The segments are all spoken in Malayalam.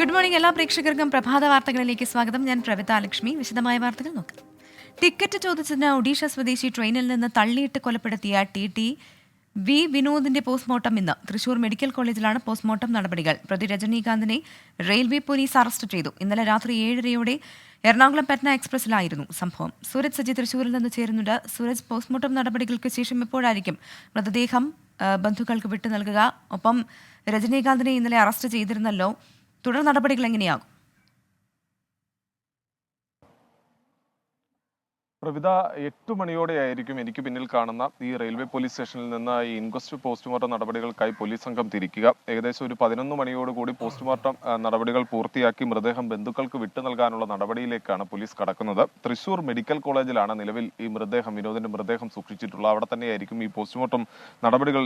ഗുഡ് മോർണിംഗ് എല്ലാ പ്രേക്ഷകർക്കും പ്രഭാത വാർത്തകളിലേക്ക് സ്വാഗതം. ഞാൻ പ്രവിത ലക്ഷ്മി. വിശദമായ വാർത്തകൾ നോക്കാം. ടിക്കറ്റ് ചോദിച്ചതിന് ഒഡീഷ സ്വദേശി ട്രെയിനിൽ നിന്ന് തള്ളിയിട്ട് കൊലപ്പെടുത്തിയ ടി ടി വി വിനോദിന്റെ പോസ്റ്റ്മോർട്ടം ഇന്ന്. തൃശൂർ മെഡിക്കൽ കോളേജിലാണ് പോസ്റ്റ്മോർട്ടം നടപടികൾ. പ്രതി രജനീകാന്തിനെ റെയിൽവേ പോലീസ് അറസ്റ്റ് ചെയ്തു. ഇന്നലെ രാത്രി ഏഴരയോടെ എറണാകുളം പറ്റ്ന എക്സ്പ്രസിലായിരുന്നു സംഭവം. സൂരജ് സജി തൃശൂരിൽ നിന്ന് ചേരുന്നുണ്ട്. സൂരജ് പോസ്റ്റ്മോർട്ടം നടപടികൾക്ക് ശേഷം എപ്പോഴായിരിക്കും മൃതദേഹം ബന്ധുക്കൾക്ക് വിട്ടു നൽകുക? ഒപ്പം രജനീകാന്തിനെ ഇന്നലെ അറസ്റ്റ് ചെയ്തിരുന്നല്ലോ. തുടർ നടപടികൾ എങ്ങനെയാകും? പ്രവിത എട്ട് മണിയോടെയായിരിക്കും എനിക്ക് പിന്നിൽ കാണുന്ന ഈ റെയിൽവേ പോലീസ് സ്റ്റേഷനിൽ നിന്ന് ഈ ഇൻക്വസ്റ്റ് പോസ്റ്റ്മോർട്ടം നടപടികൾക്കായി പോലീസ് സംഘം തിരിക്കുക. ഏകദേശം ഒരു പതിനൊന്ന് മണിയോടുകൂടി പോസ്റ്റ്മോർട്ടം നടപടികൾ പൂർത്തിയാക്കി മൃതദേഹം ബന്ധുക്കൾക്ക് വിട്ടു നൽകാനുള്ള നടപടിയിലേക്കാണ് പോലീസ് കടക്കുന്നത്. തൃശൂർ മെഡിക്കൽ കോളേജിലാണ് നിലവിൽ ഈ മൃതദേഹം വിനോദിന്റെ മൃതദേഹം സൂക്ഷിച്ചിട്ടുള്ളത്. അവിടെ തന്നെയായിരിക്കും ഈ പോസ്റ്റ്മോർട്ടം നടപടികൾ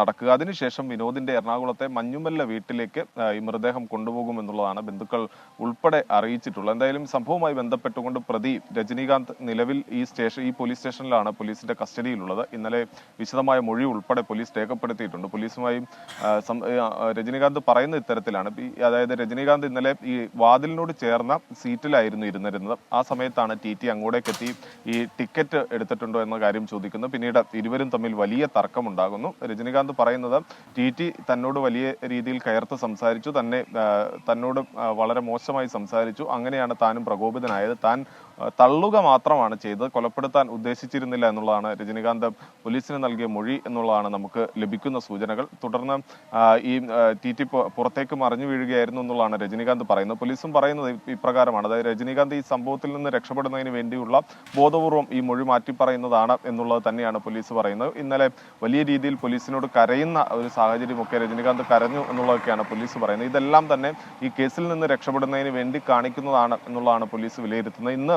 നടക്കുക. അതിനുശേഷം വിനോദിന്റെ എറണാകുളത്തെ മഞ്ഞുമല്ല വീട്ടിലേക്ക് ഈ മൃതദേഹം കൊണ്ടുപോകുമെന്നുള്ളതാണ് ബന്ധുക്കൾ ഉൾപ്പെടെ അറിയിച്ചിട്ടുള്ളത്. എന്തായാലും സംഭവവുമായി ബന്ധപ്പെട്ടുകൊണ്ട് പ്രതി രജനീകാന്ത് നിലവിൽ ഈ സ്റ്റേഷൻ ഈ പോലീസ് സ്റ്റേഷനിലാണ് പോലീസിന്റെ കസ്റ്റഡിയിലുള്ളത്. ഇന്നലെ വിശദമായ മൊഴി ഉൾപ്പെടെ പോലീസ് രേഖപ്പെടുത്തിയിട്ടുണ്ട്. പോലീസുമായി രജനീകാന്ത് പറയുന്ന ഇത്തരത്തിലാണ്. അതായത് രജനീകാന്ത് ഇന്നലെ ഈ വാതിലിനോട് ചേർന്ന സീറ്റിലായിരുന്നു ഇരുന്നിരുന്നത്. ആ സമയത്താണ് ടി ടി അങ്ങോട്ടേക്ക് എത്തി ഈ ടിക്കറ്റ് എടുത്തിട്ടുണ്ടോ എന്ന കാര്യം ചോദിക്കുന്നു. പിന്നീട് ഇരുവരും തമ്മിൽ വലിയ തർക്കമുണ്ടാകുന്നു. രജനീകാന്ത് പറയുന്നത് ടി ടി തന്നോട് വലിയ രീതിയിൽ കയർത്ത് സംസാരിച്ചു. തന്നെ തന്നോട് വളരെ മോശമായി സംസാരിച്ചു. അങ്ങനെയാണ് താനും പ്രകോപിതനായത്. താൻ തള്ളുക മാത്രമാണ് ചെയ്തത്. കൊലപ്പെടുത്താൻ ഉദ്ദേശിച്ചിരുന്നില്ല എന്നുള്ളതാണ് രജനീകാന്ത് പോലീസിന് നൽകിയ മൊഴി എന്നുള്ളതാണ് നമുക്ക് ലഭിക്കുന്ന സൂചനകൾ. തുടർന്ന് ഈ ടി ടി പുറത്തേക്ക് മറിഞ്ഞു വീഴുകയായിരുന്നു എന്നുള്ളതാണ് രജനീകാന്ത് പറയുന്നത്. പോലീസും പറയുന്നത് ഇപ്രകാരമാണ്. അതായത് രജനീകാന്ത് ഈ സംഭവത്തിൽ നിന്ന് രക്ഷപ്പെടുന്നതിന് വേണ്ടിയുള്ള ബോധപൂർവം ഈ മൊഴി മാറ്റി പറയുന്നതാണ് എന്നുള്ളത് തന്നെയാണ് പോലീസ് പറയുന്നത്. ഇന്നലെ വലിയ രീതിയിൽ പോലീസിനോട് കരയുന്ന ഒരു സാഹചര്യമൊക്കെ രജനീകാന്ത് കരഞ്ഞു എന്നുള്ളതൊക്കെയാണ് പോലീസ് പറയുന്നത്. ഇതെല്ലാം തന്നെ ഈ കേസിൽ നിന്ന് രക്ഷപ്പെടുന്നതിന് വേണ്ടി കാണിക്കുന്നതാണ് എന്നുള്ളതാണ് പോലീസ് വിലയിരുത്തുന്നത്. ഇന്ന്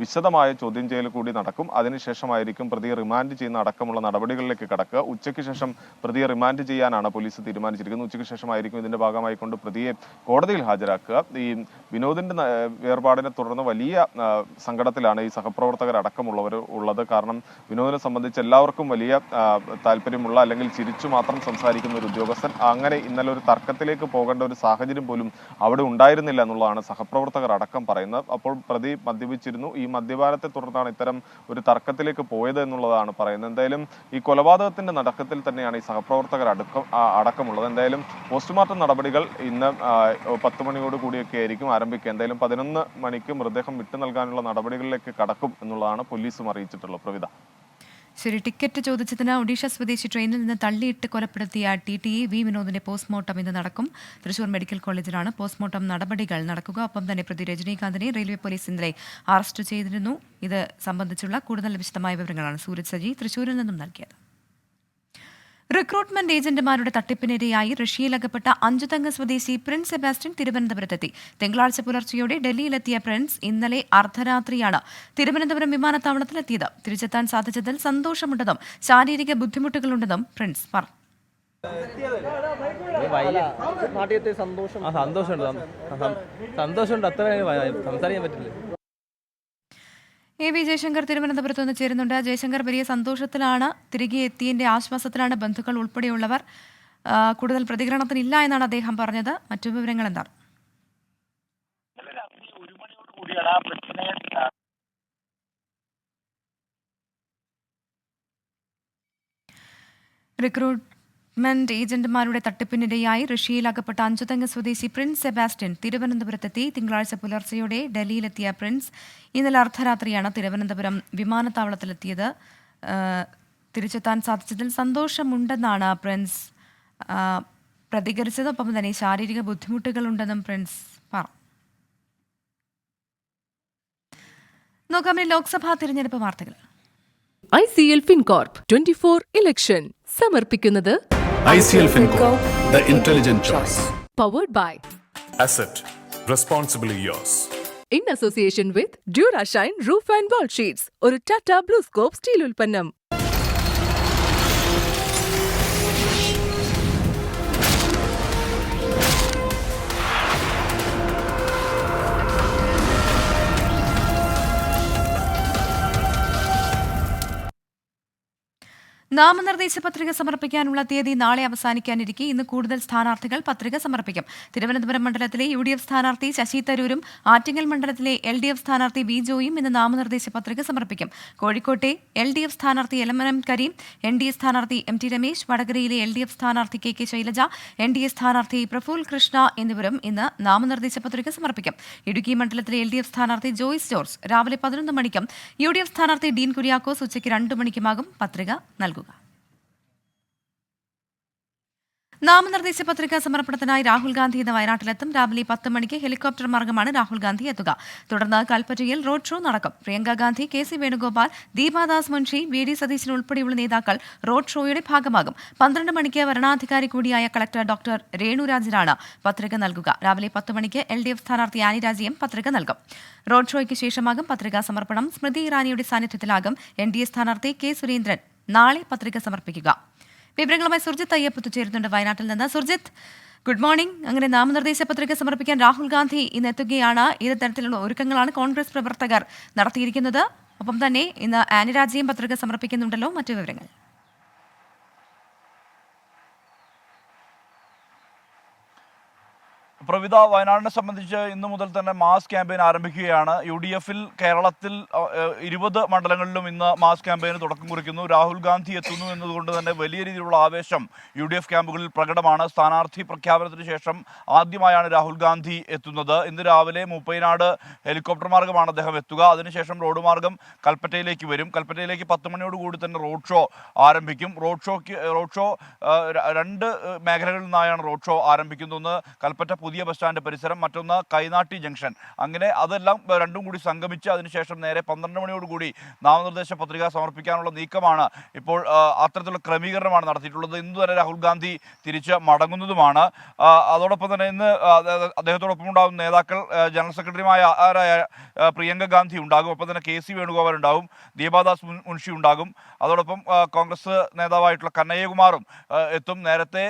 വിശദമായ ചോദ്യം ചെയ്യൽ കൂടി നടക്കും. അതിനുശേഷമായിരിക്കും പ്രതിയെ റിമാൻഡ് ചെയ്യുന്ന അടക്കമുള്ള നടപടികളിലേക്ക് കടക്കുക. ഉച്ചയ്ക്ക് ശേഷം പ്രതിയെ റിമാൻഡ് ചെയ്യാനാണ് പോലീസ് തീരുമാനിച്ചിരിക്കുന്നത്. ഉച്ചയ്ക്ക് ശേഷമായിരിക്കും ഇതിന്റെ ഭാഗമായിക്കൊണ്ട് പ്രതിയെ കോടതിയിൽ ഹാജരാക്കുക. ഈ വിനോദിന്റെ വേർപാടിനെ തുടർന്ന് വലിയ സങ്കടത്തിലാണ് ഈ സഹപ്രവർത്തകർ അടക്കമുള്ളവർ ഉള്ളത്. കാരണം വിനോദിനെ സംബന്ധിച്ച് എല്ലാവർക്കും വലിയ താല്പര്യമുള്ള അല്ലെങ്കിൽ ചിരിച്ചു മാത്രം സംസാരിക്കുന്ന ഒരു ഉദ്യോഗസ്ഥൻ അങ്ങനെ ഇന്നലെ ഒരു തർക്കത്തിലേക്ക് പോകേണ്ട ഒരു സാഹചര്യം പോലും അവിടെ ഉണ്ടായിരുന്നില്ല എന്നുള്ളതാണ് സഹപ്രവർത്തകർ അടക്കം പറയുന്നത്. അപ്പോൾ പ്രതി മദ്യപിച്ചിരുന്നു. ഈ മദ്യപാനത്തെ തുടർന്നാണ് ഇത്തരം ഒരു തർക്കത്തിലേക്ക് പോയത് എന്നുള്ളതാണ് പറയുന്നത്. എന്തായാലും ഈ കൊലപാതകത്തിന്റെ നടക്കത്തിൽ തന്നെയാണ് ഈ സഹപ്രവർത്തകർ അടക്കം അടക്കമുള്ളത്. എന്തായാലും പോസ്റ്റ്മോർട്ടം നടപടികൾ ഇന്ന് പത്ത് മണിയോട് കൂടിയൊക്കെ ആയിരിക്കും ആരംഭിക്കുക. എന്തായാലും പതിനൊന്ന് മണിക്ക് മൃതദേഹം വിട്ടു നൽകാനുള്ള നടപടികളിലേക്ക് കടക്കും എന്നുള്ളതാണ് പോലീസും അറിയിച്ചിട്ടുള്ളത്. പ്രവിധ ശരി ടിക്കറ്റ് ചോദിച്ചതിന് ഒഡീഷ സ്വദേശി ട്രെയിനിൽ നിന്ന് തള്ളിയിട്ട് കൊലപ്പെടുത്തിയ ടി ടി വി വിനോദിന്റെ പോസ്റ്റ്മോർട്ടം ഇന്ന് നടക്കും. തൃശൂർ മെഡിക്കൽ കോളേജിലാണ് പോസ്റ്റ്മോർട്ടം നടപടികൾ നടക്കുക. ഒപ്പം തന്നെ പ്രതി രജനീകാന്തിനെ റെയിൽവേ പോലീസ് ഇന്നലെ അറസ്റ്റ് ചെയ്തിരുന്നു. ഇത് സംബന്ധിച്ചുള്ള കൂടുതൽ വിശദമായ വിവരങ്ങളാണ് സൂരജ് സജി തൃശൂരിൽ നിന്നും നൽകിയത്. റിക്രൂട്ട്മെന്റ് ഏജന്റുമാരുടെ തട്ടിപ്പിനിരയായി റഷ്യയിലകപ്പെട്ട അഞ്ചുതംഗ സ്വദേശി പ്രിൻസ് സെബാസ്റ്റ്യൻ തിരുവനന്തപുരത്തെത്തി. തിങ്കളാഴ്ച പുലർച്ചെയോടെ ഡൽഹിയിലെത്തിയ പ്രിൻസ് ഇന്നലെ അർദ്ധരാത്രിയാണ് തിരുവനന്തപുരം വിമാനത്താവളത്തിലെത്തിയത്. തിരിച്ചെത്താൻ സാധിച്ചതിൽ സന്തോഷമുണ്ടെന്നും ശാരീരിക ബുദ്ധിമുട്ടുകളുണ്ടെന്നും പ്രിൻസ് പറഞ്ഞു സന്തോഷം സന്തോഷമുണ്ട്. അത്ര സംസാരിക്കാൻ പറ്റില്ല. എ വി ജയശങ്കർ തിരുവനന്തപുരത്ത് നിന്ന് ചേരുന്നുണ്ട്. ജയശങ്കർ വലിയ സന്തോഷത്തിലാണ് തിരികെ എത്തിയതിന്റെ ആശ്വാസത്തിലാണ് ബന്ധുക്കൾ ഉൾപ്പെടെയുള്ളവർ കൂടുതൽ പ്രതികരണത്തിനില്ല എന്നാണ് അദ്ദേഹം പറഞ്ഞത്. മറ്റു വിവരങ്ങൾ എന്താണ് റിക്രൂട്ട്മെന്റ് ഏജന്റുമാരുടെ തട്ടിപ്പിനിരയായി റഷ്യയിൽ അകപ്പെട്ട അഞ്ചുതങ്ങ സ്വദേശി പ്രിൻസ് സെബാസ്റ്റ്യൻ തിരുവനന്തപുരത്തെത്തി തിങ്കളാഴ്ച പുലർച്ചെയോടെ ഡൽഹിയിലെത്തിയ പ്രിൻസ് ഇന്നലെ അർദ്ധരാത്രിയാണ് തിരുവനന്തപുരം വിമാനത്താവളത്തിലെത്തിയത്. തിരിച്ചെത്താൻ സാധിച്ചതിൽ സന്തോഷമുണ്ടെന്നാണ് പ്രിൻസ് പ്രതികരിച്ചതൊപ്പം തന്നെ ശാരീരിക ബുദ്ധിമുട്ടുകളുണ്ടെന്നും പ്രിൻസ് പറഞ്ഞു. ലോക്സഭാ തിരഞ്ഞെടുപ്പ് വാർത്തകൾ. I C L FinCorp twenty four election സമർപ്പിക്കുന്നത് ICL FinCorp, the intelligent choice. Powered by Asset, responsibly yours. In association with Durashine roof and wall sheets ഒരു ടാറ്റ ബ്ലൂസ്കോപ്പ് സ്റ്റീൽ ഉൽപ്പന്നം. നാമനിർദ്ദേശ പത്രിക സമർപ്പിക്കാനുള്ള തീയതി നാളെ അവസാനിക്കാനിരിക്കെ. ഇന്ന് കൂടുതൽ സ്ഥാനാർത്ഥികൾ പത്രിക സമർപ്പിക്കും. തിരുവനന്തപുരം മണ്ഡലത്തിലെ യു ഡി എഫ് സ്ഥാനാർത്ഥി ശശി തരൂരും ആറ്റിങ്ങൽ മണ്ഡലത്തിലെ എൽ ഡി എഫ് സ്ഥാനാർത്ഥി വി ജോയും ഇന്ന് നാമനിർദ്ദേശ പത്രിക സമർപ്പിക്കും. കോഴിക്കോട്ടെ എൽ ഡി എഫ് സ്ഥാനാർത്ഥി Elamaram Kareem N D A സ്ഥാനാർത്ഥി എം ടി രമേശ് വടകരയിലെ എൽ ഡി എഫ് സ്ഥാനാർത്ഥി K K Shailaja N D A സ്ഥാനാർത്ഥി പ്രഫുൽ കൃഷ്ണ എന്നിവരും ഇന്ന് നാമനിർദ്ദേശ പത്രിക സമർപ്പിക്കും. ഇടുക്കി മണ്ഡലത്തിലെ എൽ ഡി എഫ് സ്ഥാനാർത്ഥി ജോയ്സ് ജോർജ് രാവിലെ പതിനൊന്ന് മണിക്കും. യു ഡി എഫ് സ്ഥാനാർത്ഥി ഡീൻ കുര്യാക്കോസ് ഉച്ചയ്ക്ക് രണ്ട് മണിക്കുമാകും പത്രിക നൽകുക നാമനിർദ്ദേശ പത്രിക സമർപ്പണത്തിനായി രാഹുൽ ഗാന്ധി ഇന്ന് വയനാട്ടിലെത്തും. രാവിലെ പത്ത് മണിക്ക് ഹെലികോപ്റ്റർ മാർഗമാണ് രാഹുൽ ഗാന്ധി എത്തുക. തുടർന്ന് കൽപ്പറ്റയിൽ റോഡ് ഷോ നടക്കും. Priyanka Gandhi K C Venugopal Deepadas Munshi V D Satheesan ഉൾപ്പെടെയുള്ള നേതാക്കൾ റോഡ് ഷോയുടെ ഭാഗമാകും. പന്ത്രണ്ട് മണിക്ക് വരണാധികാരി കൂടിയായ കളക്ടർ ഡോക്ടർ രേണുരാജനാണ് പത്രിക നൽകുക. രാവിലെ പത്ത് മണിക്ക് എൽ ഡി എഫ് സ്ഥാനാർത്ഥി ആനി രാജയും പത്രിക നൽകും. റോഡ് ഷോയ്ക്ക് ശേഷമാകും പത്രികാ സമർപ്പണം. സ്മൃതി ഇറാനിയുടെ സാന്നിധ്യത്തിലാകും എൻ ഡി എ സ്ഥാനാർത്ഥി കെ സുരേന്ദ്രൻ. നാളെ പത്രിക സമർപ്പിക്കുക. വിവരങ്ങളുമായി സുർജിത്ത് അയ്യപ്പത്ത് ചേരുന്നുണ്ട് വയനാട്ടിൽ നിന്ന്. സുർജിത്ത് ഗുഡ് മോർണിംഗ് അങ്ങനെ നാമനിർദ്ദേശ പത്രിക സമർപ്പിക്കാൻ രാഹുൽ ഗാന്ധി ഇന്ന് എത്തുകയാണ്. ഏത് തരത്തിലുള്ള ഒരുക്കങ്ങളാണ് കോൺഗ്രസ് പ്രവർത്തകർ നടത്തിയിരിക്കുന്നത്? ഒപ്പം തന്നെ ഇന്ന് ആനിരാജയും പത്രിക സമർപ്പിക്കുന്നുണ്ടല്ലോ. മറ്റു വിവരങ്ങൾ. പ്രവിധ വയനാടിനെ സംബന്ധിച്ച് ഇന്ന് മുതൽ തന്നെ മാസ് ക്യാമ്പയിൻ ആരംഭിക്കുകയാണ്. യു ഡി എഫിൽ കേരളത്തിൽ ഇരുപത് മണ്ഡലങ്ങളിലും ഇന്ന് മാസ് ക്യാമ്പയിന് തുടക്കം കുറിക്കുന്നു. രാഹുൽ ഗാന്ധി എത്തുന്നു എന്നതുകൊണ്ട് തന്നെ വലിയ രീതിയിലുള്ള ആവേശം യു ഡി എഫ് ക്യാമ്പുകളിൽ പ്രകടമാണ്. സ്ഥാനാർത്ഥി പ്രഖ്യാപനത്തിന് ശേഷം ആദ്യമായാണ് രാഹുൽ ഗാന്ധി എത്തുന്നത്. ഇന്ന് രാവിലെ മുപ്പൈനാട് ഹെലികോപ്റ്റർ മാർഗമാണ് അദ്ദേഹം എത്തുക. അതിനുശേഷം റോഡ് മാർഗം കൽപ്പറ്റയിലേക്ക് വരും. കൽപ്പറ്റയിലേക്ക് പത്ത് മണിയോടുകൂടി തന്നെ റോഡ് ഷോ ആരംഭിക്കും. റോഡ് ഷോക്ക് റോഡ് ഷോ രണ്ട് മേഖലകളിൽ നിന്നായാണ് റോഡ് ഷോ ആരംഭിക്കുന്നത്. കൽപ്പറ്റ പുതിയ ബസ് സ്റ്റാൻഡ് പരിസരം മറ്റൊന്ന് കൈനാട്ടി ജംഗ്ഷൻ. അങ്ങനെ അതെല്ലാം രണ്ടും കൂടി സംഗമിച്ച് അതിനുശേഷം നേരെ പന്ത്രണ്ട് മണിയോടുകൂടി നാമനിർദ്ദേശ പത്രിക സമർപ്പിക്കാനുള്ള നീക്കമാണ് ഇപ്പോൾ അത്തരത്തിലുള്ള ക്രമീകരണമാണ് നടത്തിയിട്ടുള്ളത്. ഇന്ന് തന്നെ രാഹുൽ ഗാന്ധി തിരിച്ച് മടങ്ങുന്നതുമാണ്. അതോടൊപ്പം തന്നെ ഇന്ന് അദ്ദേഹത്തോടൊപ്പം ഉണ്ടാകും നേതാക്കൾ ജനറൽ സെക്രട്ടറിയുമായ പ്രിയങ്ക ഗാന്ധി ഉണ്ടാകും. ഒപ്പം തന്നെ കെ സി വേണുഗോപാൽ ഉണ്ടാകും ദീപാദാസ് മുൻഷി ഉണ്ടാകും. അതോടൊപ്പം കോൺഗ്രസ് നേതാവായിട്ടുള്ള കന്നയ്യകുമാറും എത്തും. നേരത്തെ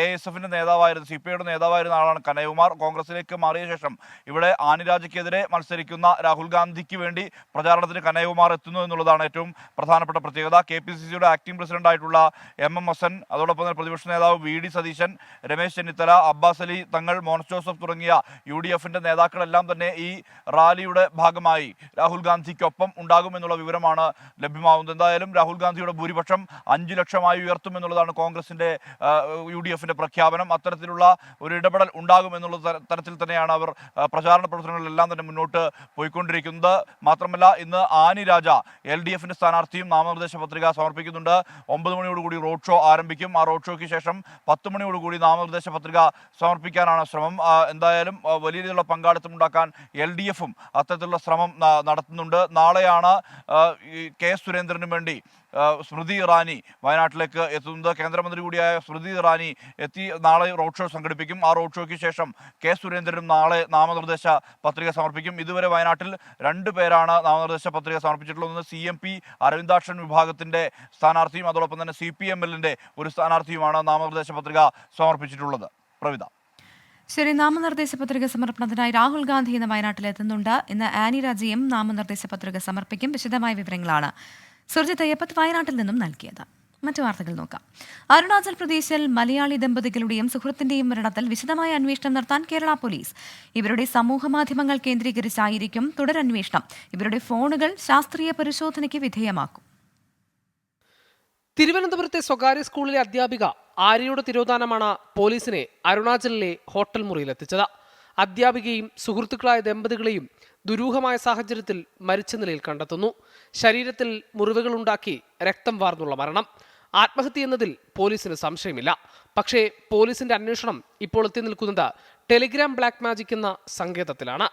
എ എസ് എഫിന്റെ നേതാവായിരുന്നു സി പി ഐയുടെ നേതാവായിരുന്ന ആളാണ് കനയ്യകുമാർ കോൺഗ്രസിലേക്ക് മാറിയ ശേഷം ഇവിടെ ആനിരാജയ്ക്കെതിരെ മത്സരിക്കുന്ന രാഹുൽ ഗാന്ധിക്ക് വേണ്ടി പ്രചാരണത്തിന് കനയകുമാർ എത്തുന്നു എന്നുള്ളതാണ് ഏറ്റവും പ്രധാനപ്പെട്ട പ്രത്യേകത. കെ പി സി സിയുടെ ആക്ടിംഗ് പ്രസിഡന്റ് ആയിട്ടുള്ള എം എം ഹസൻ അതോടൊപ്പം തന്നെ പ്രതിപക്ഷ നേതാവ് വി ഡി സതീശൻ രമേശ് ചെന്നിത്തല അബ്ബാസ് അലി തങ്ങൾ മോൻസ് ജോസഫ് തുടങ്ങിയ യു ഡി എഫിന്റെ നേതാക്കളെല്ലാം തന്നെ ഈ റാലിയുടെ ഭാഗമായി രാഹുൽ ഗാന്ധിക്കൊപ്പം ഉണ്ടാകുമെന്നുള്ള വിവരമാണ് ലഭ്യമാവുന്നത് എന്തായാലും രാഹുൽ ഗാന്ധിയുടെ ഭൂരിപക്ഷം അഞ്ചു ലക്ഷമായി ഉയർത്തുമെന്നുള്ളതാണ് കോൺഗ്രസിന്റെ യു ഡി എഫിന്റെ പ്രഖ്യാപനം. അത്തരത്തിലുള്ള ഒരു ഇടപെടൽ ഉണ്ടാകുമെന്നുള്ള എന്നുള്ള തരത്തിൽ തന്നെയാണ് അവർ പ്രചാരണ പ്രവർത്തനങ്ങളിലെല്ലാം തന്നെ മുന്നോട്ട് പോയിക്കൊണ്ടിരിക്കുന്നത്. മാത്രമല്ല ഇന്ന് ആനി രാജ എൽ ഡി എഫിന്റെ സ്ഥാനാർത്ഥിയും നാമനിർദ്ദേശ പത്രിക സമർപ്പിക്കുന്നുണ്ട്. ഒമ്പത് മണിയോടുകൂടി റോഡ് ഷോ ആരംഭിക്കും. ആ റോഡ് ഷോയ്ക്ക് ശേഷം പത്ത് മണിയോടുകൂടി നാമനിർദ്ദേശ പത്രിക സമർപ്പിക്കാനാണ് ശ്രമം. എന്തായാലും വലിയ രീതിയിലുള്ള പങ്കാളിത്തം ഉണ്ടാക്കാൻ എൽ ഡി എഫും അത്തരത്തിലുള്ള ശ്രമം നടത്തുന്നുണ്ട്. നാളെയാണ് കെ സുരേന്ദ്രനും വേണ്ടി സ്മൃതി ഇറാനി വയനാട്ടിലേക്ക് എത്തുന്നത് കേന്ദ്രമന്ത്രി കൂടിയായ സ്മൃതി ഇറാനി എത്തി നാളെ റോഡ് ഷോ സംഘടിപ്പിക്കും. ആ റോഡ് ഷോയ്ക്ക് ശേഷം കെ സുരേന്ദ്രനും നാളെ നാമനിർദ്ദേശ പത്രിക സമർപ്പിക്കും. ഇതുവരെ വയനാട്ടിൽ രണ്ടു പേരാണ് നാമനിർദ്ദേശ പത്രിക സമർപ്പിച്ചിട്ടുള്ളത്. സി എം പി അരവിന്ദാക്ഷൻ വിഭാഗത്തിന്റെ സ്ഥാനാർത്ഥിയും അതോടൊപ്പം തന്നെ സി പി എം എല്ലിന്റെ ഒരു സ്ഥാനാർത്ഥിയുമാണ് നാമനിർദ്ദേശ പത്രിക സമർപ്പിച്ചിട്ടുള്ളത്. പ്രവിത. ശരി നാമനിർദ്ദേശ പത്രിക സമർപ്പണത്തിനായി രാഹുൽ ഗാന്ധി ഇന്ന് വയനാട്ടിൽ എത്തുന്നുണ്ട് ഇന്ന് ആനി രാജയും നാമനിർദ്ദേശ പത്രിക സമർപ്പിക്കും. വിശദമായ വിവരങ്ങളാണ് സുർജിത് അയ്യപ്പത്ത് വയനാട്ടിൽ നിന്നും നൽകിയത്. മറ്റു വാർത്തകൾ നോക്കാം. അരുണാചൽ പ്രദേശിൽ മലയാളി ദമ്പതികളുടെയും സുഹൃത്തിന്റെയും മരണത്തിൽ വിശദമായ അന്വേഷണം നടത്താൻ കേരള പോലീസ്. ഇവരുടെ സമൂഹമാധ്യമങ്ങൾ കേന്ദ്രീകരിച്ചായിരിക്കും തുടരന്വേഷണം. ഇവരുടെ ഫോണുകൾ ശാസ്ത്രീയ പരിശോധനയ്ക്ക് വിധേയമാക്കും. തിരുവനന്തപുരത്തെ സ്വകാര്യ സ്കൂളിലെ അധ്യാപിക ആര്യയുടെ തിരോധാനമാണ് പോലീസിനെ അരുണാചലിലെ ഹോട്ടൽ മുറിയിലെത്തിച്ചത്. അധ്യാപികയും സുഹൃത്തുക്കളായ ദമ്പതികളെയും ദുരൂഹമായ സാഹചര്യത്തിൽ മരിച്ച നിലയിൽ കണ്ടെത്തുന്നു. ശരീരത്തിൽ മുറിവുകളുണ്ടാക്കി രക്തം വാർന്നുള്ള മരണം. ആത്മഹത്യ എന്നതിൽ പോലീസിന് സംശയമില്ല. പക്ഷേ പോലീസിന്റെ അന്വേഷണം ഇപ്പോൾ എത്തി നിൽക്കുന്നത് ടെലിഗ്രാം ബ്ലാക്ക് മാജിക് എന്ന സങ്കേതത്തിലാണ്.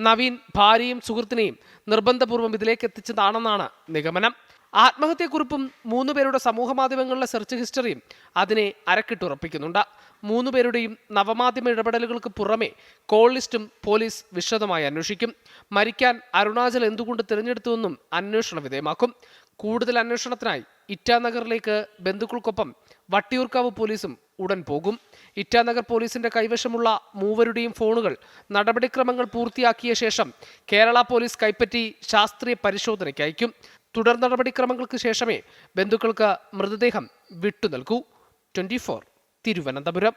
നവീൻ ഭാര്യയും സുഹൃത്തിനെയും നിർബന്ധപൂർവം ഇതിലേക്ക് എത്തിച്ചതാണെന്നാണ് നിഗമനം. ആത്മഹത്യക്കുറിപ്പും മൂന്ന് പേരുടെ സമൂഹ മാധ്യമങ്ങളിലെ സെർച്ച് ഹിസ്റ്ററിയും അതിനെ അരക്കിട്ടുറപ്പിക്കുന്നുണ്ട് മൂന്ന് പേരുടെയും നവമാധ്യമ ഇടപെടലുകൾക്ക് പുറമെ കോൾ ലിസ്റ്റും പോലീസ് വിശദമായി അന്വേഷിക്കും. മരിക്കാൻ അരുണാചൽ എന്തുകൊണ്ട് തിരഞ്ഞെടുത്തുവെന്നും അന്വേഷണ വിധേയമാക്കും. കൂടുതൽ അന്വേഷണത്തിനായി ഇറ്റാനഗറിലേക്ക് ബന്ധുക്കൾക്കൊപ്പം വട്ടിയൂർക്കാവ് പോലീസും ഉടൻ പോകും. ഇറ്റാനഗർ പോലീസിന്റെ കൈവശമുള്ള മൂവരുടെയും ഫോണുകൾ നടപടിക്രമങ്ങൾ പൂർത്തിയാക്കിയ ശേഷം കേരള പോലീസ് കൈപ്പറ്റി ശാസ്ത്രീയ പരിശോധനയ്ക്ക് അയക്കും. തുടർ നടപടിക്രമങ്ങൾക്ക് ശേഷമേ ബന്ധുക്കൾക്ക് മൃതദേഹം വിട്ടു നൽകൂ. ട്വന്റി തിരുവനന്തപുരം.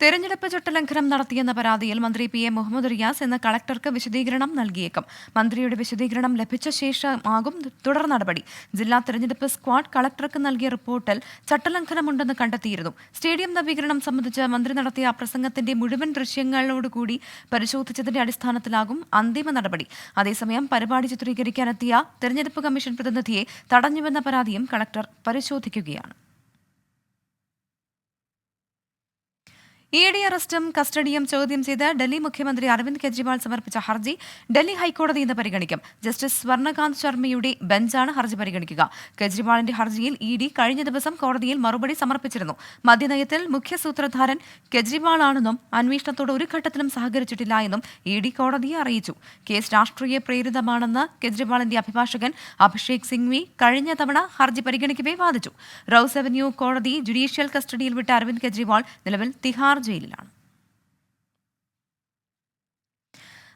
തെരഞ്ഞെടുപ്പ് ചട്ടലംഘനം നടത്തിയെന്ന പരാതിയിൽ മന്ത്രി പി എ മുഹമ്മദ് റിയാസ് എന്ന കളക്ടർക്ക് വിശദീകരണം നൽകിയേക്കും. മന്ത്രിയുടെ വിശദീകരണം ലഭിച്ച ശേഷമാകും തുടർ നടപടി. ജില്ലാ തെരഞ്ഞെടുപ്പ് സ്ക്വാഡ് കളക്ടർക്ക് നൽകിയ റിപ്പോർട്ടിൽ ചട്ടലംഘനമുണ്ടെന്ന് കണ്ടെത്തിയിരുന്നു. സ്റ്റേഡിയം നവീകരണം സംബന്ധിച്ച് മന്ത്രി നടത്തിയ പ്രസംഗത്തിന്റെ മുഴുവൻ ദൃശ്യങ്ങളോടുകൂടി പരിശോധിച്ചതിന്റെ അടിസ്ഥാനത്തിലാകും അന്തിമ നടപടി. അതേസമയം പരിപാടി ചിത്രീകരിക്കാനെത്തിയ തെരഞ്ഞെടുപ്പ് കമ്മീഷൻ പ്രതിനിധിയെ തടഞ്ഞുവെന്ന പരാതിയും കളക്ടർ പരിശോധിക്കുകയാണ്. ഇ ഡി അറസ്റ്റും കസ്റ്റഡിയും ചോദ്യം ചെയ്ത് ഡൽഹി മുഖ്യമന്ത്രി അരവിന്ദ് കെജ്രിവാൾ സമർപ്പിച്ച ഹർജി ഡൽഹി ഹൈക്കോടതി ഇന്ന് പരിഗണിക്കും. ജസ്റ്റിസ് സ്വർണകാന്ത് ശർമ്മയുടെ ബെഞ്ചാണ് ഹർജി പരിഗണിക്കുക. കെജ്രിവാളിന്റെ ഹർജിയിൽ ഇ ഡി കഴിഞ്ഞ ദിവസം കോടതിയിൽ മറുപടി സമർപ്പിച്ചിരുന്നു. മദ്യനയത്തിൽ മുഖ്യ സൂത്രധാരൻ കെജ്രിവാളാണെന്നും അന്വേഷണത്തോട് ഒരു ഘട്ടത്തിലും സഹകരിച്ചിട്ടില്ല എന്നും ഇ ഡി കോടതിയെ അറിയിച്ചു. കേസ് രാഷ്ട്രീയ പ്രേരിതമാണെന്ന് കെജ്രിവാളിന്റെ അഭിഭാഷകൻ അഭിഷേക് സിംഗ്വി കഴിഞ്ഞ തവണ ഹർജി പരിഗണിക്കവേ വാദിച്ചു. റൌസ് അവന്യൂ കോടതി ജുഡീഷ്യൽ കസ്റ്റഡിയിൽ വിട്ട അരവിന്ദ് കെജ്രിവാൾ നിലവിൽ തിഹാർ ജയിലിലാണ്.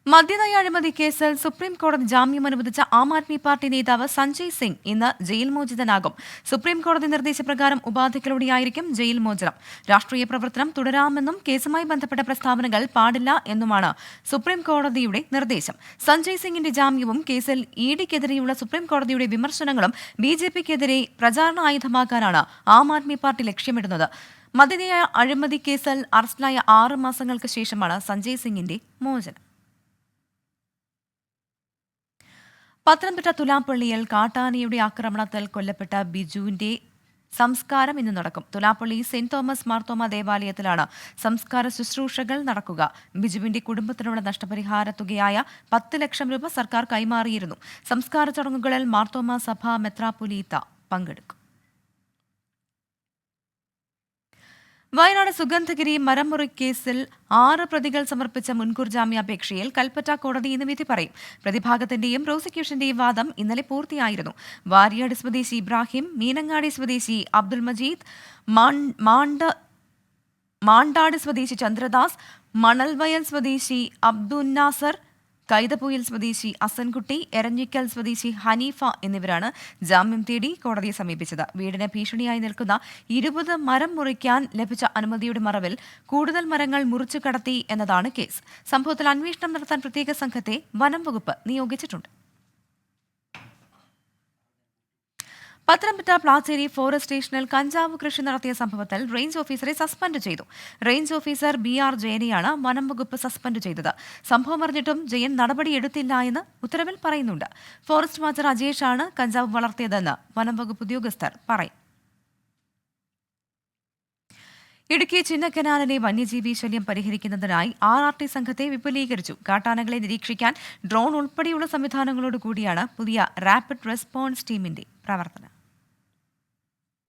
മദ്യനയ അഴിമതി കേസിൽ സുപ്രീം കോടതി ജാമ്യം അനുവദിച്ച ആം ആദ്മി പാർട്ടി നേതാവ് സഞ്ജയ് സിംഗ് ഇന്ന് ജയിൽ മോചിതനാകും. സുപ്രീം കോടതി നിർദ്ദേശപ്രകാരം ഉപാധികളോടെയായിരിക്കും ജയിൽ മോചനം. രാഷ്ട്രീയ പ്രവർത്തനം തുടരാമെന്നും കേസുമായി ബന്ധപ്പെട്ട പ്രസ്താവനകൾ പാടില്ല എന്നുമാണ് സുപ്രീം കോടതിയുടെ നിർദ്ദേശം. സഞ്ജയ് സിംഗിന്റെ ജാമ്യവും കേസിൽ ഇ ഡിക്കെതിരെയുള്ള സുപ്രീം കോടതിയുടെ വിമർശനങ്ങളും ബി ജെ പിക്കെതിരെ പ്രചാരണ ആയുധമാക്കാനാണ് ആം ആദ്മി പാർട്ടി ലക്ഷ്യമിടുന്നത്. മദ്യനയ അഴിമതി കേസിൽ അറസ്റ്റിലായ ആറ് മാസങ്ങൾക്ക് ശേഷമാണ് സഞ്ജയ് സിംഗിന്റെ മോചനം. പത്തനംതിട്ട തുലാപ്പള്ളിയിൽ കാട്ടാനയുടെ ആക്രമണത്തിൽ കൊല്ലപ്പെട്ട ബിജുവിന്റെ സംസ്കാരം ഇന്ന് നടക്കും. തുലാപ്പള്ളി സെന്റ് തോമസ് മാർത്തോമ ദേവാലയത്തിലാണ് സംസ്കാര ശുശ്രൂഷകൾ നടക്കുക. ബിജുവിന്റെ കുടുംബത്തിനുള്ള നഷ്ടപരിഹാര തുകയായ പത്ത് ലക്ഷം രൂപ സർക്കാർ കൈമാറിയിരുന്നു. സംസ്കാര ചടങ്ങുകളിൽ മാർത്തോമ സഭ മെത്രാപുലീത്ത പങ്കെടുക്കും. വയനാട് സുഗന്ധഗിരി മരമുറി കേസിൽ ആറ് പ്രതികൾ സമർപ്പിച്ച മുൻകൂർ ജാമ്യാപേക്ഷയിൽ കൽപ്പറ്റ കോടതി ഇന്ന് വിധി പറയും. പ്രതിഭാഗത്തിന്റെയും പ്രോസിക്യൂഷന്റെയും വാദം ഇന്നലെ പൂർത്തിയായിരുന്നു. വാരിയാട് സ്വദേശി ഇബ്രാഹിം മീനങ്ങാടി സ്വദേശി അബ്ദുൾ മജീദ് മാണ്ട മാണ്ടാട് സ്വദേശി ചന്ദ്രദാസ് മണൽവയൽ സ്വദേശി അബ്ദുൽ നാസർ കൈതപൂയിൽ സ്വദേശി അസൻകുട്ടി എരഞ്ഞിക്കൽ സ്വദേശി ഹനീഫ എന്നിവരാണ് ജാമ്യം തേടി കോടതിയെ സമീപിച്ചത്. വീടിന് ഭീഷണിയായി നിൽക്കുന്ന ഇരുപത് മരം മുറിക്കാൻ ലഭിച്ച അനുമതിയുടെ മറവിൽ കൂടുതൽ മരങ്ങൾ മുറിച്ചു കടത്തി എന്നതാണ് കേസ്. സംഭവത്തിൽ അന്വേഷണം നടത്താൻ പ്രത്യേക സംഘത്തെ വനം വകുപ്പ് നിയോഗിച്ചിട്ടുണ്ട്. പത്തനംതിട്ട പ്ലാച്ചേരി ഫോറസ്റ്റ് സ്റ്റേഷനിൽ കഞ്ചാവ് കൃഷി നടത്തിയ സംഭവത്തിൽ റേഞ്ച് ഓഫീസറെ സസ്പെൻഡ് ചെയ്തു. റേഞ്ച് ഓഫീസർ ബി ആർ ജയനെയാണ് വനം വകുപ്പ് സസ്പെൻഡ് ചെയ്തത്. സംഭവം അറിഞ്ഞിട്ടും ജയൻ നടപടിയെടുത്തില്ല എന്ന് ഉത്തരവിൽ പറയുന്നുണ്ട്. ഫോറസ്റ്റ് വാച്ചർ ആണ് കഞ്ചാവ് വളർത്തിയതെന്ന് വനം വകുപ്പ് ഉദ്യോഗസ്ഥർ പറയും. ഇടുക്കി ചിന്നക്കനാലിലെ വന്യജീവി ശല്യം പരിഹരിക്കുന്നതിനായി ആർ ആർ ടി സംഘത്തെ വിപുലീകരിച്ചു. കാട്ടാനകളെ നിരീക്ഷിക്കാൻ ഡ്രോൺ ഉൾപ്പെടെയുള്ള സംവിധാനങ്ങളോട് കൂടിയാണ് പുതിയ റാപ്പിഡ് റെസ്പോൺസ് ടീമിന്റെ പ്രവർത്തനം.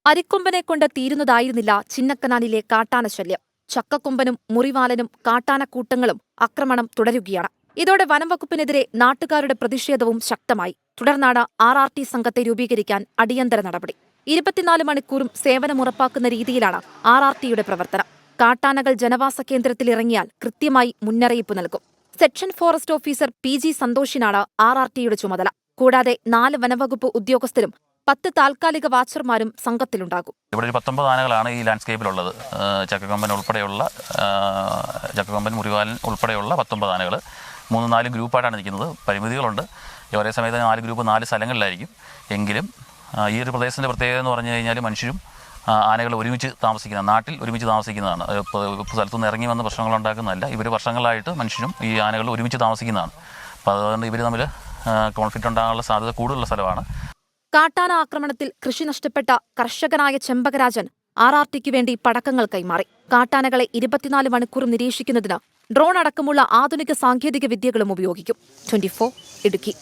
അരിക്കൊമ്പനെ കൊണ്ട് തീരുന്നതായിരുന്നില്ല ചിന്നക്കനാലിലെ കാട്ടാന ശല്യം. ചക്കക്കൊമ്പനും മുറിവാലനും കാട്ടാനക്കൂട്ടങ്ങളും ആക്രമണം തുടരുകയാണ്. ഇതോടെ വനംവകുപ്പിനെതിരെ നാട്ടുകാരുടെ പ്രതിഷേധവും ശക്തമായി. തുടർന്നാണ് ആർ ആർ ടി സംഘത്തെ രൂപീകരിക്കാൻ അടിയന്തര നടപടി. ഇരുപത്തിനാല് മണിക്കൂറും സേവനമുറപ്പാക്കുന്ന രീതിയിലാണ് ആർ ആർ ടിയുടെ പ്രവർത്തനം. കാട്ടാനകൾ ജനവാസ കേന്ദ്രത്തിൽ ഇറങ്ങിയാൽ കൃത്യമായി മുന്നറിയിപ്പ് നൽകും. Section forest officer P G സന്തോഷിനാണ് R R ടിയുടെ ചുമതല. കൂടാതെ നാല് വനവകുപ്പ് ഉദ്യോഗസ്ഥരും പത്ത് താൽക്കാലിക വാച്ചർമാരും സംഘത്തിലുണ്ടാകും. ഇവിടെ ഒരു പത്തൊമ്പത് ആനകളാണ് ഈ ലാൻഡ്സ്കേപ്പിലുള്ളത്. ചക്കക്കൊമ്പൻ ഉൾപ്പെടെയുള്ള ചക്കക്കൊമ്പൻ മുറിവാലൻ ഉൾപ്പെടെയുള്ള പത്തൊമ്പത് ആനകൾ മൂന്ന് നാല് ഗ്രൂപ്പായിട്ടാണ് നിൽക്കുന്നത് പരിമിതികളുണ്ട്. ഒരേ സമയത്ത് നാല് ഗ്രൂപ്പ് നാല് സ്ഥലങ്ങളിലായിരിക്കും. എങ്കിലും ഈ ഒരു പ്രദേശത്തിന്റെ പ്രത്യേകത എന്ന് പറഞ്ഞു കഴിഞ്ഞാൽ മനുഷ്യരും ആനകൾ ഒരുമിച്ച് താമസിക്കുന്ന നാട്ടിൽ ഒരുമിച്ച് താമസിക്കുന്നതാണ്. സ്ഥലത്തുനിന്ന് ഇറങ്ങി വന്ന പ്രശ്നങ്ങൾ ഉണ്ടാക്കുന്നതല്ല. ഇവർ വർഷങ്ങളായിട്ട് മനുഷ്യരും ഈ ആനകൾ ഒരുമിച്ച് താമസിക്കുന്നതാണ്. അപ്പോൾ അതുകൊണ്ട് ഇവർ തമ്മിൽ കോൺഫ്ലിക്റ്റ് ഉണ്ടാകാനുള്ള സാധ്യത കൂടുതലുള്ള സ്ഥലമാണ്. കാട്ടാന ആക്രമണത്തിൽ കൃഷി നഷ്ടപ്പെട്ട കർഷകനായ ചെമ്പകരാജൻ ആർ ആർ ടിക്ക് വേണ്ടി പടക്കങ്ങൾ കൈമാറി. കാട്ടാനകളെ ഇരുപത്തിനാല് മണിക്കൂറും നിരീക്ഷിക്കുന്നതിന് ഡ്രോൺ അടക്കമുള്ള ആധുനിക സാങ്കേതിക വിദ്യകളും ഉപയോഗിക്കും. ട്വന്റി ഇടുക്കി.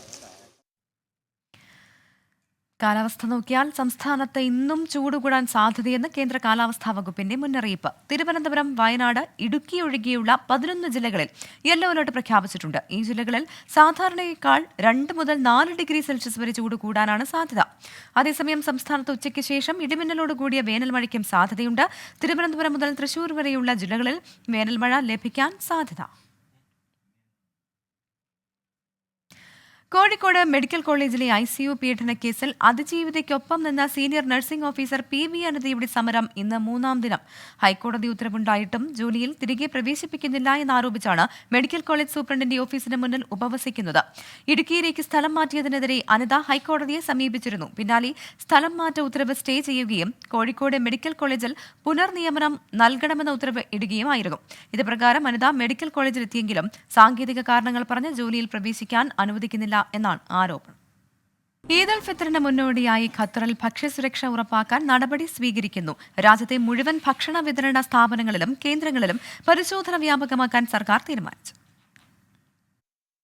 കാലാവസ്ഥ നോക്കിയാൽ സംസ്ഥാനത്ത് ഇന്നും ചൂട് കൂടാൻ സാധ്യതയെന്ന് കേന്ദ്ര കാലാവസ്ഥാ വകുപ്പിന്റെ മുന്നറിയിപ്പ്. തിരുവനന്തപുരം വയനാട് ഇടുക്കി ഒഴികെയുള്ള പതിനൊന്ന് ജില്ലകളിൽ യെല്ലോ അലർട്ട് പ്രഖ്യാപിച്ചിട്ടുണ്ട്. ഈ ജില്ലകളിൽ സാധാരണയേക്കാൾ രണ്ട് മുതൽ നാല് ഡിഗ്രി സെൽഷ്യസ് വരെ ചൂട് കൂടാനാണ് സാധ്യത. അതേസമയം സംസ്ഥാനത്ത് ഉച്ചയ്ക്ക് ശേഷം ഇടിമിന്നലോട് കൂടിയ വേനൽ മഴയ്ക്കും സാധ്യതയുണ്ട്. തിരുവനന്തപുരം മുതൽ തൃശൂർ വരെയുള്ള ജില്ലകളിൽ വേനൽമഴ ലഭിക്കാൻ സാധ്യത. കോഴിക്കോട് മെഡിക്കൽ കോളേജിലെ ഐ സി യു പീഡന കേസിൽ അതിജീവിതയ്ക്കൊപ്പം നിന്ന senior nursing officer P V അനിതയുടെ സമരം ഇന്ന് മൂന്നാം ദിനം. ഹൈക്കോടതി ഉത്തരവുണ്ടായിട്ടും ജോലിയിൽ തിരികെ പ്രവേശിപ്പിക്കുന്നില്ല എന്നാരോപിച്ചാണ് മെഡിക്കൽ കോളേജ് സൂപ്രണ്ടിന്റെ ഓഫീസിന് മുന്നിൽ ഉപവസിക്കുന്നത്. ഇടുക്കിയിലേക്ക് സ്ഥലം മാറ്റിയതിനെതിരെ അനിത ഹൈക്കോടതിയെ സമീപിച്ചിരുന്നു. പിന്നാലെ സ്ഥലം മാറ്റ ഉത്തരവ് സ്റ്റേ ചെയ്യുകയും കോഴിക്കോട് മെഡിക്കൽ കോളേജിൽ പുനർനിയമനം നൽകണമെന്ന ഉത്തരവ് ഇടുകയുമായിരുന്നു. ഇത് പ്രകാരം അനിത മെഡിക്കൽ കോളേജിലെത്തിയെങ്കിലും സാങ്കേതിക കാരണങ്ങൾ പറഞ്ഞ് ജോലിയിൽ പ്രവേശിക്കാൻ അനുവദിക്കുന്നില്ല എന്നാണ് ആരോപണം. ഈദ് ഉൽ ഫിത്തറിന് മുന്നോടിയായി ഖത്തറിൽ ഭക്ഷ്യസുരക്ഷ ഉറപ്പാക്കാൻ നടപടി സ്വീകരിക്കുന്നു. രാജ്യത്തെ മുഴുവൻ ഭക്ഷണ വിതരണ സ്ഥാപനങ്ങളിലും കേന്ദ്രങ്ങളിലും പരിശോധന വ്യാപകമാക്കാൻ സർക്കാർ തീരുമാനിച്ചു.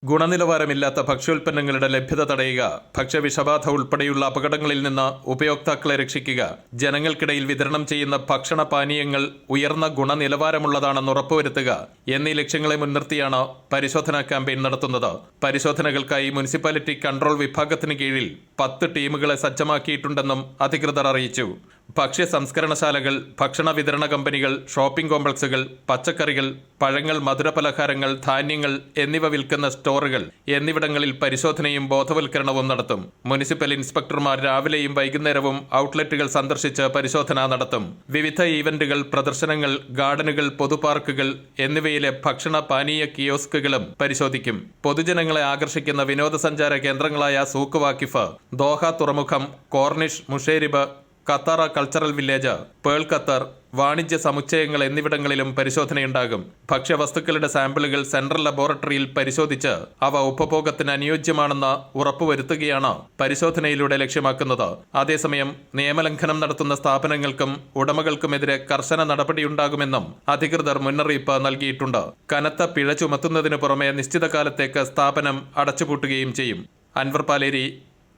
ഗുണനിലവാരമില്ലാത്ത ഭക്ഷ്യോൽപ്പന്നങ്ങളുടെ ലഭ്യത തടയുക ഭക്ഷ്യവിഷബാധ ഉൾപ്പെടെയുള്ള അപകടങ്ങളിൽ നിന്ന് ഉപയോക്താക്കളെ രക്ഷിക്കുക ജനങ്ങൾക്കിടയിൽ വിതരണം ചെയ്യുന്ന ഭക്ഷണ പാനീയങ്ങൾ ഉയർന്ന ഗുണനിലവാരമുള്ളതാണെന്ന് ഉറപ്പുവരുത്തുക എന്നീ ലക്ഷ്യങ്ങളെ മുൻനിർത്തിയാണ് പരിശോധനാ ക്യാമ്പയിൻ നടത്തുന്നത്. പരിശോധനകൾക്കായി മുനിസിപ്പാലിറ്റി കൺട്രോൾ വിഭാഗത്തിന് കീഴിൽ പത്ത് ടീമുകളെ സജ്ജമാക്കിയിട്ടുണ്ടെന്നും അധികൃതർ അറിയിച്ചു. ഭക്ഷ്യ സംസ്കരണശാലകൾ ഭക്ഷണ വിതരണ കമ്പനികൾ ഷോപ്പിംഗ് കോംപ്ലക്സുകൾ പച്ചക്കറികൾ പഴങ്ങൾ മധുരപലഹാരങ്ങൾ ധാന്യങ്ങൾ എന്നിവ വിൽക്കുന്ന സ്റ്റോറുകൾ എന്നിവിടങ്ങളിൽ പരിശോധനയും ബോധവൽക്കരണവും നടത്തും. മുനിസിപ്പൽ ഇൻസ്പെക്ടർമാർ രാവിലെയും വൈകുന്നേരവും ഔട്ട്ലെറ്റുകൾ സന്ദർശിച്ച് പരിശോധന നടത്തും. വിവിധ ഈവന്റുകൾ പ്രദർശനങ്ങൾ ഗാർഡനുകൾ പൊതുപാർക്കുകൾ എന്നിവയിലെ ഭക്ഷണ പാനീയ കിയോസ്കുകളും പരിശോധിക്കും. പൊതുജനങ്ങളെ ആകർഷിക്കുന്ന വിനോദസഞ്ചാര കേന്ദ്രങ്ങളായ സൂക്ക് വാക്കിഫ് ദോഹ തുറമുഖം Corniche Msheireb Katara cultural village pearl Qatar വാണിജ്യ സമുച്ചയങ്ങൾ എന്നിവിടങ്ങളിലും പരിശോധനയുണ്ടാകും. ഭക്ഷ്യവസ്തുക്കളുടെ സാമ്പിളുകൾ സെൻട്രൽ ലബോറട്ടറിയിൽ പരിശോധിച്ച് അവ ഉപഭോഗത്തിന് അനുയോജ്യമാണെന്ന് ഉറപ്പുവരുത്തുകയാണ് പരിശോധനയിലൂടെ ലക്ഷ്യമാക്കുന്നത്. അതേസമയം നിയമലംഘനം നടത്തുന്ന സ്ഥാപനങ്ങൾക്കും ഉടമകൾക്കുമെതിരെ കർശന നടപടിയുണ്ടാകുമെന്നും അധികൃതർ മുന്നറിയിപ്പ് നൽകിയിട്ടുണ്ട്. കനത്ത പിഴ ചുമത്തുന്നതിനു പുറമെ നിശ്ചിത കാലത്തേക്ക് സ്ഥാപനം അടച്ചുപൂട്ടുകയും ചെയ്യും. Anwar Paleri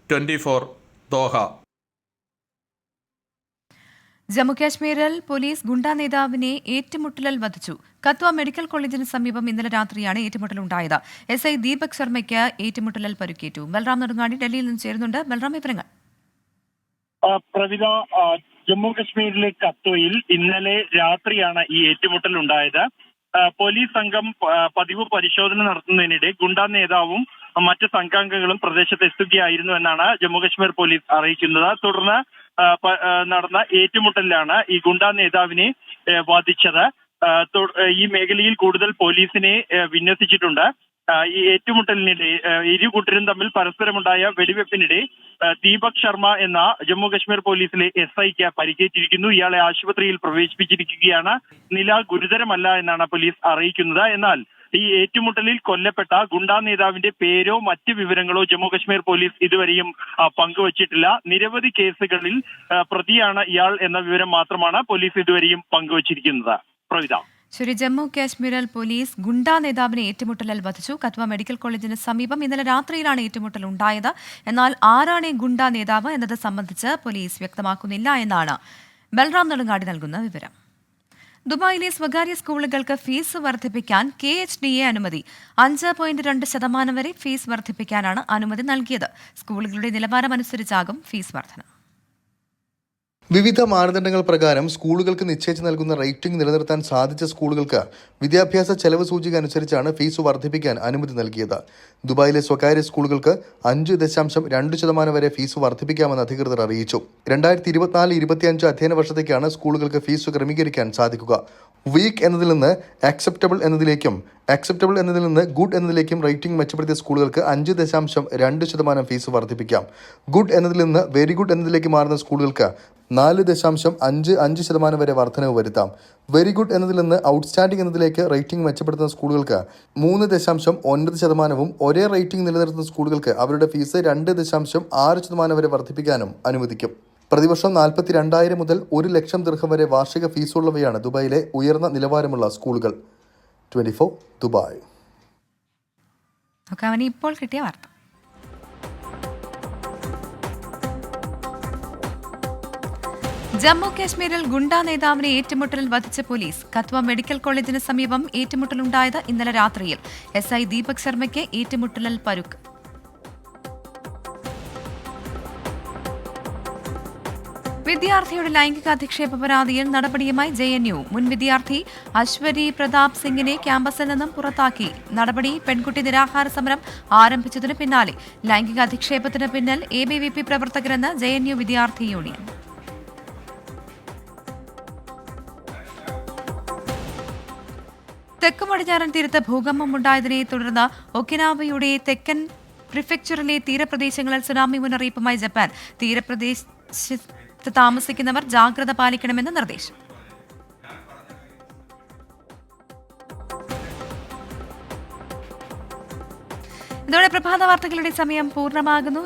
twenty four Doha. ജമ്മുകാശ്മീരിൽ പോലീസ് ഗുണ്ടാ നേതാവിനെ ഏറ്റുമുട്ടലിൽ വധിച്ചു. കത്വ മെഡിക്കൽ കോളേജിന് സമീപം ഇന്നലെ രാത്രിയാണ് ഏറ്റുമുട്ടലുണ്ടായത്. എസ് ഐ ദീപക് ശർമ്മയ്ക്ക് ഏറ്റുമുട്ടലിൽ പരുക്കേറ്റു. ബൽറാം നെടുങ്ങാടി ഡൽഹിയിൽ നിന്ന് ചേരുന്നുണ്ട്. ബൽറാം വിവരങ്ങൾ. പ്രവിത ജമ്മു കശ്മീരിലെ കത്വയിൽ ഇന്നലെ രാത്രിയാണ് ഈ ഏറ്റുമുട്ടൽ ഉണ്ടായത് പോലീസ് സംഘം പതിവ് പരിശോധന നടത്തുന്നതിനിടെ ഗുണ്ടാ നേതാവും മറ്റ് സംഘാംഗങ്ങളും പ്രദേശത്ത് എത്തുകയായിരുന്നു എന്നാണ് ജമ്മു കശ്മീർ പോലീസ് അറിയിക്കുന്നത്. തുടർന്ന് നടന്ന ഏറ്റുമുട്ടലിലാണ് ഈ ഗുണ്ടാ നേതാവിനെ വധിച്ചത്. ഈ മേഖലയിൽ കൂടുതൽ പോലീസിനെ വിന്യസിച്ചിട്ടുണ്ട്. ഈ ഏറ്റുമുട്ടലിനിടെ ഇരു കൂട്ടരും തമ്മിൽ പരസ്പരമുണ്ടായ വെടിവെപ്പിനിടെ ദീപക് ശർമ്മ എന്ന ജമ്മു കശ്മീർ പോലീസിലെ എസ് ഐക്ക് പരിക്കേറ്റിരിക്കുന്നു. ഇയാളെ ആശുപത്രിയിൽ പ്രവേശിപ്പിച്ചിരിക്കുകയാണ്. നില ഗുരുതരമല്ല എന്നാണ് പോലീസ് അറിയിക്കുന്നത്. എന്നാൽ ഈ ഏറ്റുമുട്ടലിൽ കൊല്ലപ്പെട്ട ഗുണ്ടാ നേതാവിന്റെ പേരോ മറ്റ് വിവരങ്ങളോ ജമ്മു കശ്മീർ പോലീസ് ഇതുവരെയും പങ്കുവച്ചിട്ടില്ല. നിരവധി കേസുകളിൽ പ്രതിയാണ് ഇയാൾ എന്ന വിവരം മാത്രമാണ് പോലീസ് ഇതുവരെയും പങ്കുവച്ചിരിക്കുന്നത്. പ്രവിത. ശരി ജമ്മു കാശ്മീരിൽ പോലീസ് ഗുണ്ടാ നേതാവിനെ ഏറ്റുമുട്ടലിൽ വധിച്ചു. കത്വ മെഡിക്കൽ കോളേജിന് സമീപം ഇന്നലെ രാത്രിയിലാണ് ഏറ്റുമുട്ടൽ ഉണ്ടായത്. എന്നാൽ ആരാണ് ഗുണ്ടാ നേതാവ് എന്നത് സംബന്ധിച്ച് പോലീസ് വ്യക്തമാക്കുന്നില്ല എന്നാണ്. ബൽറാം നെടുങ്ങാടി നൽകുന്ന വിവരം. ദുബായിലെ സ്വകാര്യ സ്കൂളുകൾക്ക് ഫീസ് വർദ്ധിപ്പിക്കാൻ കെ എച്ച് ഡി എ അനുമതി. അഞ്ച് പോയിന്റ് രണ്ട് ശതമാനം വരെ ഫീസ് വർദ്ധിപ്പിക്കാനാണ് അനുമതി നൽകിയത്. സ്കൂളുകളുടെ നിലവാരമനുസരിച്ചാകും ഫീസ് വർധന. വിവിധ മാനദണ്ഡങ്ങൾ പ്രകാരം സ്കൂളുകൾക്ക് നിശ്ചയിച്ച് നൽകുന്ന റേറ്റിംഗ് നിലനിർത്താൻ സാധിച്ച സ്കൂളുകൾക്ക് വിദ്യാഭ്യാസ ചെലവ് സൂചിക അനുസരിച്ചാണ് ഫീസ് വർദ്ധിപ്പിക്കാൻ അനുമതി നൽകിയത്. ദുബായിലെ സ്വകാര്യ സ്കൂളുകൾക്ക് അഞ്ച് ദശാംശം രണ്ട് ശതമാനം വരെ ഫീസ് വർദ്ധിപ്പിക്കാമെന്ന് അധികൃതർ അറിയിച്ചു. രണ്ടായിരത്തി ഇരുപത്തിനാല് ഇരുപത്തിയഞ്ച് അധ്യയന വർഷത്തേക്കാണ് സ്കൂളുകൾക്ക് ഫീസ് ക്രമീകരിക്കാൻ സാധിക്കുക. വീക്ക് എന്നതിൽ നിന്ന് അക്സെപ്റ്റബിൾ എന്നതിലേക്കും അക്സെപ്റ്റബിൾ എന്നതിൽ നിന്ന് ഗുഡ് എന്നതിലേക്കും റേറ്റിംഗ് മെച്ചപ്പെടുത്തിയ സ്കൂളുകൾക്ക് അഞ്ച് ദശാംശം രണ്ട് ശതമാനം ഫീസ് വർദ്ധിപ്പിക്കാം. ഗുഡ് എന്നതിൽ നിന്ന് വെരി ഗുഡ് എന്നതിലേക്ക് മാറുന്ന സ്കൂളുകൾക്ക് നാല് ദശാംശം അഞ്ച് അഞ്ച് ശതമാനം വരെ വർധനവ് വരുത്താം. വെരി ഗുഡ് എന്നതിൽ നിന്ന് ഔട്ട്സ്റ്റാൻഡിംഗ് എന്നതിലേക്ക് റേറ്റിംഗ് മെച്ചപ്പെടുത്തുന്ന സ്കൂളുകൾക്ക് മൂന്ന് ദശാംശം ഒൻപത് ശതമാനവും ഒരേ റേറ്റിംഗ് നിലനിർത്തുന്ന സ്കൂളുകൾക്ക് അവരുടെ ഫീസ് രണ്ട് ദശാംശം ആറ് ശതമാനം വരെ വർദ്ധിപ്പിക്കാനും അനുവദിക്കും. പ്രതിവർഷം നാൽപ്പത്തി രണ്ടായിരം മുതൽ ഒരു ലക്ഷം ദീർഘം വരെ വാർഷിക ഫീസുള്ളവയാണ് ദുബായിലെ ഉയർന്ന നിലവാരമുള്ള സ്കൂളുകൾ. ട്വന്റി ഫോർ ദുബായ് ഇപ്പോൾ കിട്ടിയ വാർത്ത. ജമ്മു കാശ്മീരിൽ ഗുണ്ടാ നേതാവിനെ ഏറ്റുമുട്ടലിൽ വധിച്ച പോലീസ് കത്വ മെഡിക്കൽ കോളേജിന് സമീപം ഏറ്റുമുട്ടലുണ്ടായത് ഇന്നലെ രാത്രിയിൽ. എസ് ഐ ദീപക് ശർമ്മയ്ക്ക് ഏറ്റുമുട്ടലിൽ പരുക്ക്. വിദ്യാർത്ഥിയുടെ ലൈംഗിക അധിക്ഷേപ പരാതിയിൽ നടപടിയുമായി ജെ എൻ യു. മുൻ വിദ്യാർത്ഥി അശ്വരി പ്രതാപ് സിംഗിനെ ക്യാമ്പസിൽ നിന്നും പുറത്താക്കി. നടപടി പെൺകുട്ടി നിരാഹാര സമരം ആരംഭിച്ചതിന് പിന്നാലെ. ലൈംഗിക അധിക്ഷേപത്തിന് പിന്നിൽ എ ബി വി പി പ്രവർത്തകരെന്ന് ജെ എൻ യു വിദ്യാർത്ഥി യൂണിയൻ. തെക്ക് പടിഞ്ഞാറൻ തീരത്ത് ഭൂകമ്പമുണ്ടായതിനെ തുടർന്ന് ഒക്കിനാവയുടെ തെക്കൻ പ്രിഫെക്ചറിലെ തീരപ്രദേശങ്ങളിൽ സുനാമി മുന്നറിയിപ്പുമായി ജപ്പാൻ തീരപ്രദേശത്ത് താമസിക്കുന്നവർ ജാഗ്രത പാലിക്കണമെന്ന് നിർദ്ദേശം. ഇതോടെ പ്രഭാത വാർത്തകളുടെ സമയം പൂർണമാകുന്നു.